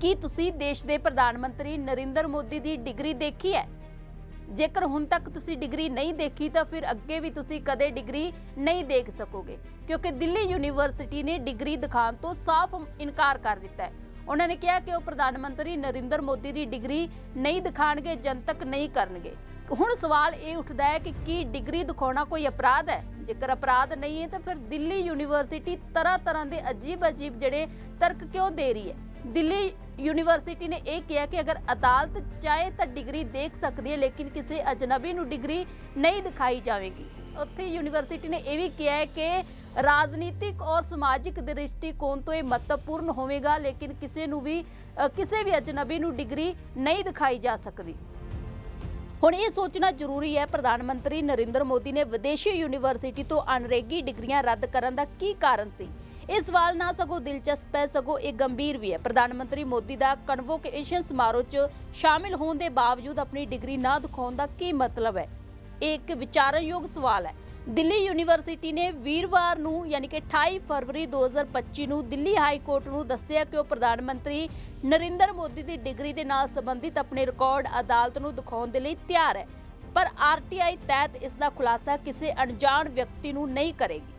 ਕੀ ਤੁਸੀਂ ਦੇਸ਼ ਦੇ ਪ੍ਰਧਾਨ ਮੰਤਰੀ ਨਰਿੰਦਰ ਮੋਦੀ ਦੀ ਡਿਗਰੀ ਦੇਖੀ ਹੈ? ਜੇਕਰ ਹੁਣ ਤੱਕ ਤੁਸੀਂ ਡਿਗਰੀ ਨਹੀਂ ਦੇਖੀ, ਤਾਂ ਫਿਰ ਅੱਗੇ ਵੀ ਤੁਸੀਂ ਕਦੇ ਡਿਗਰੀ ਨਹੀਂ ਦੇਖ ਸਕੋਗੇ, ਕਿਉਂਕਿ ਦਿੱਲੀ ਯੂਨੀਵਰਸਿਟੀ ਨੇ ਡਿਗਰੀ ਦਿਖਾਉਣ ਤੋਂ ਸਾਫ਼ ਇਨਕਾਰ ਕਰ ਦਿੱਤਾ ਹੈ। ਉਹਨਾਂ ਨੇ ਕਿਹਾ ਕਿ ਉਹ ਪ੍ਰਧਾਨ ਮੰਤਰੀ ਨਰਿੰਦਰ ਮੋਦੀ ਦੀ ਡਿਗਰੀ ਨਹੀਂ ਦਿਖਾਣਗੇ ਜਨਤਕ ਨਹੀਂ ਕਰਨਗੇ। ਹੁਣ ਸਵਾਲ ਇਹ ਉੱਠਦਾ ਹੈ ਕਿ ਕੀ ਡਿਗਰੀ ਦਿਖਾਉਣਾ ਕੋਈ ਅਪਰਾਧ ਹੈ? ਜੇਕਰ ਅਪਰਾਧ ਨਹੀਂ ਹੈ, ਤਾਂ ਫਿਰ ਦਿੱਲੀ ਯੂਨੀਵਰਸਿਟੀ ਤਰ੍ਹਾਂ ਤਰ੍ਹਾਂ ਦੇ ਅਜੀਬ ਅਜੀਬ ਜਿਹੜੇ ਤਰਕ ਕਿਉਂ ਦੇ ਰਹੀ ਹੈ? ਦਿੱਲੀ ਯੂਨੀਵਰਸਿਟੀ ਨੇ ਇਹ ਕਿਹਾ ਕਿ ਅਗਰ ਅਦਾਲਤ ਚਾਹੇ ਤਾਂ ਡਿਗਰੀ ਦੇਖ ਸਕਦੀ ਹੈ, ਲੇਕਿਨ ਕਿਸੇ ਅਜਨਬੀ ਨੂੰ ਡਿਗਰੀ ਨਹੀਂ ਦਿਖਾਈ ਜਾਵੇਗੀ। ਉੱਥੇ ਯੂਨੀਵਰਸਿਟੀ ਨੇ ਇਹ ਵੀ ਕਿਹਾ ਹੈ ਕਿ ਰਾਜਨੀਤਿਕ ਔਰ ਸਮਾਜਿਕ ਦ੍ਰਿਸ਼ਟੀਕੋਣ ਤੋਂ ਇਹ ਮਹੱਤਵਪੂਰਨ ਹੋਵੇਗਾ, ਲੇਕਿਨ ਕਿਸੇ ਨੂੰ ਵੀ ਕਿਸੇ ਵੀ ਅਜਨਬੀ ਨੂੰ ਡਿਗਰੀ ਨਹੀਂ ਦਿਖਾਈ ਜਾ ਸਕਦੀ। ਹੁਣ ਇਹ ਸੋਚਣਾ ਜ਼ਰੂਰੀ ਹੈ, ਪ੍ਰਧਾਨ ਮੰਤਰੀ ਨਰਿੰਦਰ ਮੋਦੀ ਨੇ ਵਿਦੇਸ਼ੀ ਯੂਨੀਵਰਸਿਟੀ ਤੋਂ ਅਨਰੇਗੀ ਡਿਗਰੀਆਂ ਰੱਦ ਕਰਨ ਦਾ ਕੀ ਕਾਰਨ ਸੀ? ਇਹ ਸਵਾਲ ਨਾ ਸਗੋਂ ਦਿਲਚਸਪ ਹੈ, ਸਗੋਂ ਇਹ ਗੰਭੀਰ ਵੀ ਹੈ। ਪ੍ਰਧਾਨ ਮੰਤਰੀ ਮੋਦੀ ਦਾ ਕਨਵੋਕੇਸ਼ਨ ਸਮਾਰੋਹ 'ਚ ਸ਼ਾਮਿਲ ਹੋਣ ਦੇ ਬਾਵਜੂਦ ਆਪਣੀ ਡਿਗਰੀ ਨਾ ਦਿਖਾਉਣ ਦਾ ਕੀ ਮਤਲਬ ਹੈ? ਇਹ ਇੱਕ ਵਿਚਾਰਨਯੋਗ ਸਵਾਲ ਹੈ। ਦਿੱਲੀ ਯੂਨੀਵਰਸਿਟੀ ਨੇ ਵੀਰਵਾਰ ਨੂੰ, ਯਾਨੀ ਕਿ 28 ਫਰਵਰੀ 2025 ਨੂੰ, ਦਿੱਲੀ ਹਾਈ ਕੋਰਟ ਨੂੰ ਦੱਸਿਆ ਕਿ ਉਹ ਪ੍ਰਧਾਨ ਮੰਤਰੀ ਨਰਿੰਦਰ ਮੋਦੀ ਦੀ ਡਿਗਰੀ ਦੇ ਨਾਲ ਸੰਬੰਧਿਤ ਆਪਣੇ ਰਿਕਾਰਡ ਅਦਾਲਤ ਨੂੰ ਦਿਖਾਉਣ ਦੇ ਲਈ ਤਿਆਰ ਹੈ। ਪਰ ਆਰਟੀਆਈ ਤਹਿਤ ਇਸ ਦਾ ਖੁਲਾਸਾ ਕਿਸੇ ਅਣਜਾਣ ਵਿਅਕਤੀ ਨੂੰ ਨਹੀਂ ਕਰੇਗੀ।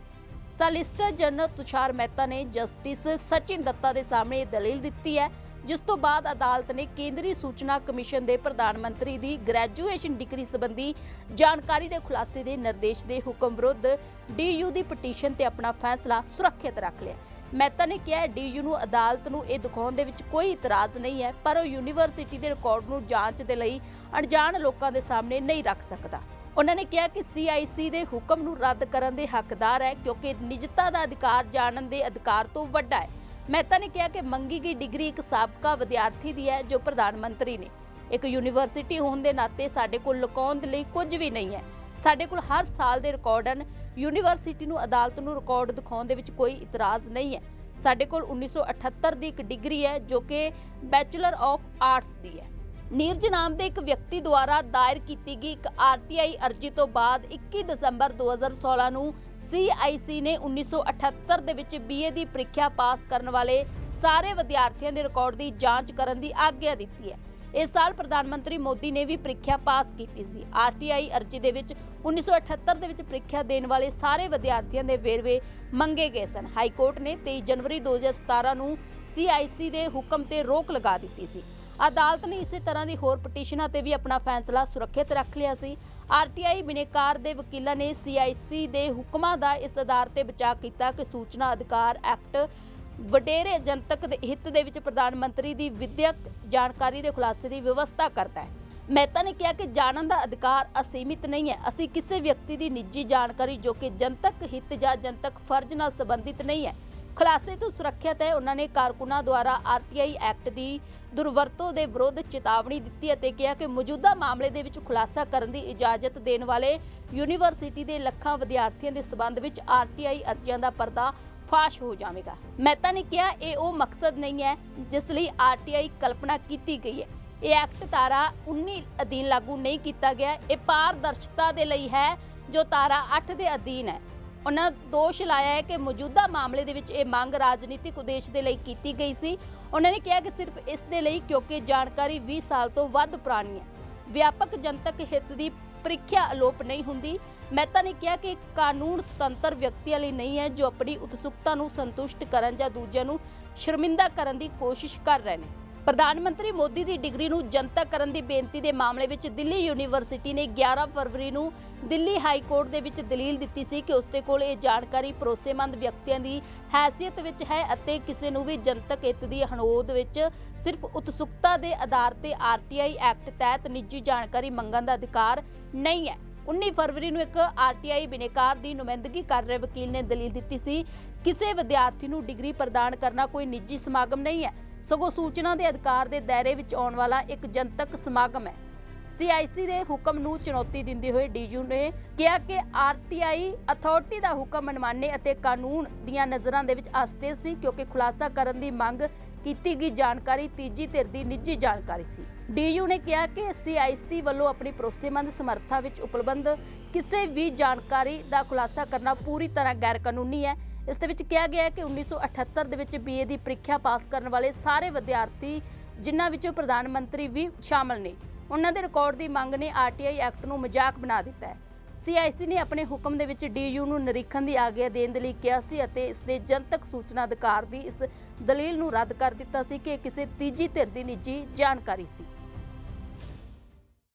ਸਾਲਿਸਟਰ ਜਨਰਲ ਤੁਸ਼ਾਰ ਮਹਿਤਾ ਨੇ ਜਸਟਿਸ ਸਚਿਨ ਦੱਤਾ ਦੇ ਸਾਹਮਣੇ ਦਲੀਲ ਦਿੱਤੀ ਹੈ, ਜਿਸ ਤੋਂ ਬਾਅਦ ਅਦਾਲਤ ਨੇ ਕੇਂਦਰੀ ਸੂਚਨਾ ਕਮਿਸ਼ਨ ਦੇ ਪ੍ਰਧਾਨ ਮੰਤਰੀ ਦੀ ਗ੍ਰੈਜੂਏਸ਼ਨ ਡਿਗਰੀ ਸੰਬੰਧੀ ਜਾਣਕਾਰੀ ਦੇ ਖੁਲਾਸੇ ਦੇ ਨਿਰਦੇਸ਼ ਦੇ ਹੁਕਮ ਵਿਰੁੱਧ ਡੀਯੂ ਦੀ ਪਟੀਸ਼ਨ ਤੇ ਆਪਣਾ ਫੈਸਲਾ ਸੁਰੱਖਿਅਤ ਰੱਖ ਲਿਆ। ਮਹਿਤਾ ਨੇ ਕਿਹਾ ਡੀਯੂ ਨੂੰ ਅਦਾਲਤ ਨੂੰ ਇਹ ਦਿਖਾਉਣ ਦੇ ਵਿੱਚ ਕੋਈ ਇਤਰਾਜ਼ ਨਹੀਂ ਹੈ, ਪਰ ਉਹ ਯੂਨੀਵਰਸਿਟੀ ਦੇ ਰਿਕਾਰਡ ਨੂੰ ਜਾਂਚ ਦੇ ਲਈ ਅਣਜਾਣ ਲੋਕਾਂ ਦੇ ਸਾਹਮਣੇ ਨਹੀਂ ਰੱਖ ਸਕਦਾ। ਉਹਨਾਂ ਨੇ ਕਿਹਾ ਕਿ ਸੀਆਈਸੀ ਦੇ ਹੁਕਮ ਨੂੰ ਰੱਦ ਕਰਨ ਦੇ ਹੱਕਦਾਰ ਹੈ ਕਿਉਂਕਿ ਨਿਜਤਾ ਦਾ ਅਧਿਕਾਰ ਜਾਣਨ ਦੇ ਅਧਿਕਾਰ ਤੋਂ ਵੱਡਾ ਹੈ। ਮਹਿਤਾ ਨੇ ਕਿਹਾ ਕਿ ਮੰਗੀ ਗਈ ਡਿਗਰੀ ਇੱਕ ਸਾਬਕਾ ਵਿਦਿਆਰਥੀ ਦੀ ਹੈ ਜੋ ਪ੍ਰਧਾਨ ਮੰਤਰੀ ਨੇ। ਇੱਕ ਯੂਨੀਵਰਸਿਟੀ ਹੋਣ ਦੇ ਨਾਤੇ ਸਾਡੇ ਕੋਲ ਲੁਕਾਉਣ ਦੇ ਲਈ ਕੁਝ ਵੀ ਨਹੀਂ ਹੈ। ਸਾਡੇ ਕੋਲ ਹਰ ਸਾਲ ਦੇ ਰਿਕਾਰਡ ਹਨ। ਯੂਨੀਵਰਸਿਟੀ ਨੂੰ ਅਦਾਲਤ ਨੂੰ ਰਿਕਾਰਡ ਦਿਖਾਉਣ ਦੇ ਵਿੱਚ ਕੋਈ ਇਤਰਾਜ਼ ਨਹੀਂ ਹੈ। ਸਾਡੇ ਕੋਲ 1978 ਦੀ ਇੱਕ ਡਿਗਰੀ ਹੈ ਜੋ ਕਿ ਬੈਚਲਰ ਆਫ ਆਰਟਸ ਦੀ ਹੈ। ਨੀਰਜ ਨਾਮ ਦੇ ਇੱਕ ਵਿਅਕਤੀ ਦੁਆਰਾ ਦਾਇਰ ਕੀਤੀ ਗਈ ਇੱਕ ਆਰਟੀਆਈ ਅਰਜ਼ੀ ਤੋਂ ਬਾਅਦ 21 ਦਸੰਬਰ 2016 ਨੂੰ ਸੀਆਈਸੀ ਨੇ 1978 ਦੇ ਵਿੱਚ ਬੀਏ ਦੀ ਪ੍ਰੀਖਿਆ ਪਾਸ ਕਰਨ ਵਾਲੇ ਸਾਰੇ ਵਿਦਿਆਰਥੀਆਂ ਦੇ ਰਿਕਾਰਡ ਦੀ ਜਾਂਚ ਕਰਨ ਦੀ ਆਗਿਆ ਦਿੱਤੀ ਹੈ। ਇਸ ਸਾਲ ਪ੍ਰਧਾਨ ਮੰਤਰੀ ਮੋਦੀ ਨੇ ਵੀ ਪ੍ਰੀਖਿਆ ਪਾਸ ਕੀਤੀ ਸੀ। ਆਰਟੀਆਈ ਅਰਜ਼ੀ ਦੇ ਵਿੱਚ 1978 ਦੇ ਵਿੱਚ ਪ੍ਰੀਖਿਆ ਦੇਣ ਵਾਲੇ ਸਾਰੇ ਵਿਦਿਆਰਥੀਆਂ ਦੇ ਵੇਰਵੇ ਮੰਗੇ ਗਏ ਸਨ। ਹਾਈ ਕੋਰਟ ਨੇ 23 ਜਨਵਰੀ 2017 ਨੂੰ ਸੀਆਈਸੀ ਦੇ ਹੁਕਮ ਤੇ ਰੋਕ ਲਗਾ ਦਿੱਤੀ ਸੀ। ਅਦਾਲਤ ਨੇ ਇਸੇ ਤਰ੍ਹਾਂ ਦੀ ਹੋਰ ਪਟੀਸ਼ਨਾਂ ਤੇ ਵੀ ਆਪਣਾ ਫੈਸਲਾ ਸੁਰੱਖਿਅਤ ਰੱਖ ਲਿਆ ਸੀ। ਆਰਟੀਆਈ ਬਿਨੇਕਾਰ ਦੇ ਵਕੀਲਾਂ ਨੇ ਸੀਆਈਸੀ ਦੇ ਹੁਕਮਾਂ ਦਾ ਇਸ ਆਧਾਰ ਤੇ ਬਚਾਅ ਕੀਤਾ ਕਿ ਸੂਚਨਾ ਅਧਿਕਾਰ ਐਕਟ ਵਡੇਰੇ ਜਨਤਕ ਦੇ ਹਿੱਤ ਦੇ ਵਿੱਚ ਪ੍ਰਧਾਨ ਮੰਤਰੀ ਦੀ ਵਿਦਿਅਕ ਜਾਣਕਾਰੀ ਦੇ ਖੁਲਾਸੇ ਦੀ ਵਿਵਸਥਾ ਕਰਦਾ ਹੈ। ਮਹਿਤਾ ਨੇ ਕਿਹਾ ਕਿ ਜਾਣਨ ਦਾ ਅਧਿਕਾਰ ਅਸੀਮਿਤ ਨਹੀਂ ਹੈ। ਅਸੀਂ ਕਿਸੇ ਵਿਅਕਤੀ ਦੀ ਨਿੱਜੀ ਜਾਣਕਾਰੀ ਜੋ ਕਿ ਜਨਤਕ ਹਿੱਤ ਜਾਂ ਜਨਤਕ ਫਰਜ਼ ਨਾਲ ਸੰਬੰਧਿਤ ਨਹੀਂ ਹੈ। ਖੁਲਾਸੇ ਤੋਂ ਸੁਰੱਖਿਅਤ ਹੈ। ਉਹਨਾਂ ਨੇ ਕਾਰਕੁਨਾਂ ਦੁਆਰਾ ਆਰਟੀਆਈ ਐਕਟ ਦੀ ਦੁਰਵਰਤੋਂ ਦੇ ਵਿਰੁੱਧ ਚੇਤਾਵਨੀ ਦਿੱਤੀ ਅਤੇ ਕਿਹਾ ਕਿ ਮੌਜੂਦਾ ਮਾਮਲੇ ਦੇ ਵਿੱਚ ਖੁਲਾਸਾ ਕਰਨ ਦੀ ਇਜਾਜ਼ਤ ਦੇਣ ਵਾਲੇ ਯੂਨੀਵਰਸਿਟੀ ਦੇ ਲੱਖਾਂ ਵਿਦਿਆਰਥੀਆਂ ਦੇ ਸਬੰਧ ਵਿੱਚ ਆਰਟੀਆਈ ਅਰਜ਼ੀਆਂ ਦਾ ਪਰਦਾ ਫਾਸ਼ ਹੋ ਜਾਵੇਗਾ। ਮਹਿਤਾ ਨੇ ਕਿਹਾ, ਇਹ ਉਹ ਮਕਸਦ ਨਹੀਂ ਹੈ ਜਿਸ ਲਈ ਆਰਟੀਆਈ ਕਲਪਨਾ ਕੀਤੀ ਗਈ ਹੈ। ਇਹ ਐਕਟ ਤਾਰਾ 19 ਅਧੀਨ ਲਾਗੂ ਨਹੀਂ ਕੀਤਾ ਗਿਆ। ਇਹ ਪਾਰਦਰਸ਼ਤਾ ਦੇ ਲਈ ਹੈ ਜੋ ਤਾਰਾ 8 ਦੇ ਅਧੀਨ ਹੈ। ਉਹਨਾਂ ਦੋਸ਼ ਲਾਇਆ ਹੈ ਕਿ ਮੌਜੂਦਾ ਮਾਮਲੇ ਦੇ ਵਿੱਚ ਇਹ ਮੰਗ ਰਾਜਨੀਤਿਕ ਉਦੇਸ਼ ਦੇ ਲਈ ਕੀਤੀ ਗਈ ਸੀ। ਉਹਨਾਂ ਨੇ ਕਿਹਾ ਕਿ ਸਿਰਫ ਇਸ ਦੇ ਲਈ ਕਿਉਂਕਿ ਜਾਣਕਾਰੀ 20 ਸਾਲ ਤੋਂ ਵੱਧ ਪੁਰਾਣੀ ਹੈ। ਵਿਆਪਕ ਜਨਤਕ ਹਿੱਤ ਦੀ ਪ੍ਰੀਖਿਆ ਅਲੋਪ ਨਹੀਂ ਹੁੰਦੀ। ਮਹਿਤਾ ਨੇ ਕਿਹਾ ਕਿ ਕਾਨੂੰਨ ਸੁਤੰਤਰ ਵਿਅਕਤੀਆਂ ਲਈ ਨਹੀਂ ਹੈ, ਜੋ ਆਪਣੀ ਉਤਸੁਕਤਾ ਨੂੰ ਸੰਤੁਸ਼ਟ ਕਰਨ ਜਾਂ ਦੂਜਿਆਂ ਨੂੰ ਸ਼ਰਮਿੰਦਾ ਕਰਨ ਦੀ ਕੋਸ਼ਿਸ਼ ਕਰ ਰਹੇ ਨੇ। ਪ੍ਰਧਾਨ ਮੰਤਰੀ ਮੋਦੀ ਦੀ ਡਿਗਰੀ ਨੂੰ ਜਨਤਕ ਕਰਨ ਦੀ ਬੇਨਤੀ ਦੇ ਮਾਮਲੇ ਵਿੱਚ ਦਿੱਲੀ ਯੂਨੀਵਰਸਿਟੀ ਨੇ 11 ਫਰਵਰੀ ਨੂੰ ਦਿੱਲੀ ਹਾਈ ਕੋਰਟ ਦੇ ਵਿੱਚ ਦਲੀਲ ਦਿੱਤੀ ਸੀ ਕਿ ਉਸਦੇ ਕੋਲ ਇਹ ਜਾਣਕਾਰੀ ਭਰੋਸੇਮੰਦ ਵਿਅਕਤੀਆਂ ਦੀ ਹੈਸੀਅਤ ਵਿੱਚ ਹੈ ਅਤੇ ਕਿਸੇ ਨੂੰ ਵੀ ਜਨਤਕ ਹਿੱਤ ਦੀ ਹਨੋਦ ਵਿੱਚ ਸਿਰਫ ਉਤਸੁਕਤਾ ਦੇ ਆਧਾਰ ਤੇ ਆਰਟੀਆਈ ਐਕਟ ਤਹਿਤ ਨਿੱਜੀ ਜਾਣਕਾਰੀ ਮੰਗਣ ਦਾ ਅਧਿਕਾਰ ਨਹੀਂ ਹੈ। 19 ਫਰਵਰੀ ਨੂੰ ਇੱਕ ਆਰਟੀਆਈ ਬਿਨੇਕਾਰ ਦੀ ਨੁਮਾਇੰਦਗੀ ਕਰ ਰਹੇ ਵਕੀਲ ਨੇ ਦਲੀਲ ਦਿੱਤੀ ਸੀ, ਕਿਸੇ ਵਿਦਿਆਰਥੀ ਨੂੰ ਡਿਗਰੀ ਪ੍ਰਦਾਨ ਕਰਨਾ ਕੋਈ ਨਿੱਜੀ ਸਮਾਗਮ ਨਹੀਂ ਹੈ। ਸਗੋਂ ਸੂਚਨਾ ਦੇ ਅਧਿਕਾਰ ਦੇ ਦਾਇਰੇ ਵਿੱਚ ਆਉਣ ਵਾਲਾ ਇੱਕ ਜਨਤਕ ਸਮਾਗਮ ਹੈ। ਸੀਆਈਸੀ ਦੇ ਹੁਕਮ ਨੂੰ ਚੁਣੌਤੀ ਦਿੰਦੇ ਹੋਏ ਡੀਯੂ ਨੇ ਕਿਹਾ ਕਿ ਆਰਟੀਆਈ ਅਥਾਰਟੀ ਦਾ ਹੁਕਮ ਮਨਮਾਨੇ ਅਤੇ ਕਾਨੂੰਨ ਦੀਆਂ ਨਜ਼ਰਾਂ ਦੇ ਵਿੱਚ ਅਸਥਿਰ ਸੀ ਕਿਉਂਕਿ ਖੁਲਾਸਾ ਕਰਨ ਦੀ ਮੰਗ ਕੀਤੀ ਗਈ ਜਾਣਕਾਰੀ ਤੀਜੀ ਧਿਰ ਦੀ ਨਿੱਜੀ ਜਾਣਕਾਰੀ ਸੀ। ਡੀਯੂ ਨੇ ਕਿਹਾ ਕਿ ਸੀਆਈਸੀ ਵੱਲੋਂ ਆਪਣੀ ਭਰੋਸੇਮੰਦ ਸਮਰੱਥਾ ਵਿੱਚ ਉਪਲਬਧ ਕਿਸੇ ਵੀ ਜਾਣਕਾਰੀ ਦਾ ਖੁਲਾਸਾ ਕਰਨਾ ਪੂਰੀ ਤਰ੍ਹਾਂ ਗੈਰ ਕਾਨੂੰਨੀ ਹੈ। ਇਸ ਦੇ ਵਿੱਚ ਕਿਹਾ ਗਿਆ ਹੈ ਕਿ 1978 ਦੇ ਵਿੱਚ ਬੀਏ ਦੀ ਪ੍ਰੀਖਿਆ ਪਾਸ ਕਰਨ ਵਾਲੇ ਸਾਰੇ ਵਿਦਿਆਰਥੀ, ਜਿਨ੍ਹਾਂ ਵਿੱਚੋਂ ਪ੍ਰਧਾਨ ਮੰਤਰੀ ਵੀ ਸ਼ਾਮਲ ਨੇ। ਉਹਨਾਂ ਦੇ ਰਿਕਾਰਡ ਦੀ ਮੰਗ ਨੇ ਆਰਟੀਆਈ ਐਕਟ ਨੂੰ ਮਜ਼ਾਕ ਬਣਾ ਦਿੱਤਾ ਹੈ। ਸੀਆਈਸੀ ਨੇ ਆਪਣੇ ਹੁਕਮ ਦੇ ਵਿੱਚ ਡੀਯੂ ਨੂੰ ਨਿਰੀਖਣ ਦੀ ਆਗਿਆ ਦੇਣ ਦੇ ਲਈ ਕਿਹਾ ਸੀ ਅਤੇ ਇਸ ਦੇ ਜਨਤਕ ਸੂਚਨਾ ਅਧਿਕਾਰ ਦੀ ਇਸ ਦਲੀਲ ਨੂੰ ਰੱਦ ਕਰ ਦਿੱਤਾ ਸੀ ਕਿ ਇਹ ਕਿਸੇ ਤੀਜੀ ਧਿਰ ਦੀ ਨਿੱਜੀ ਜਾਣਕਾਰੀ ਸੀ।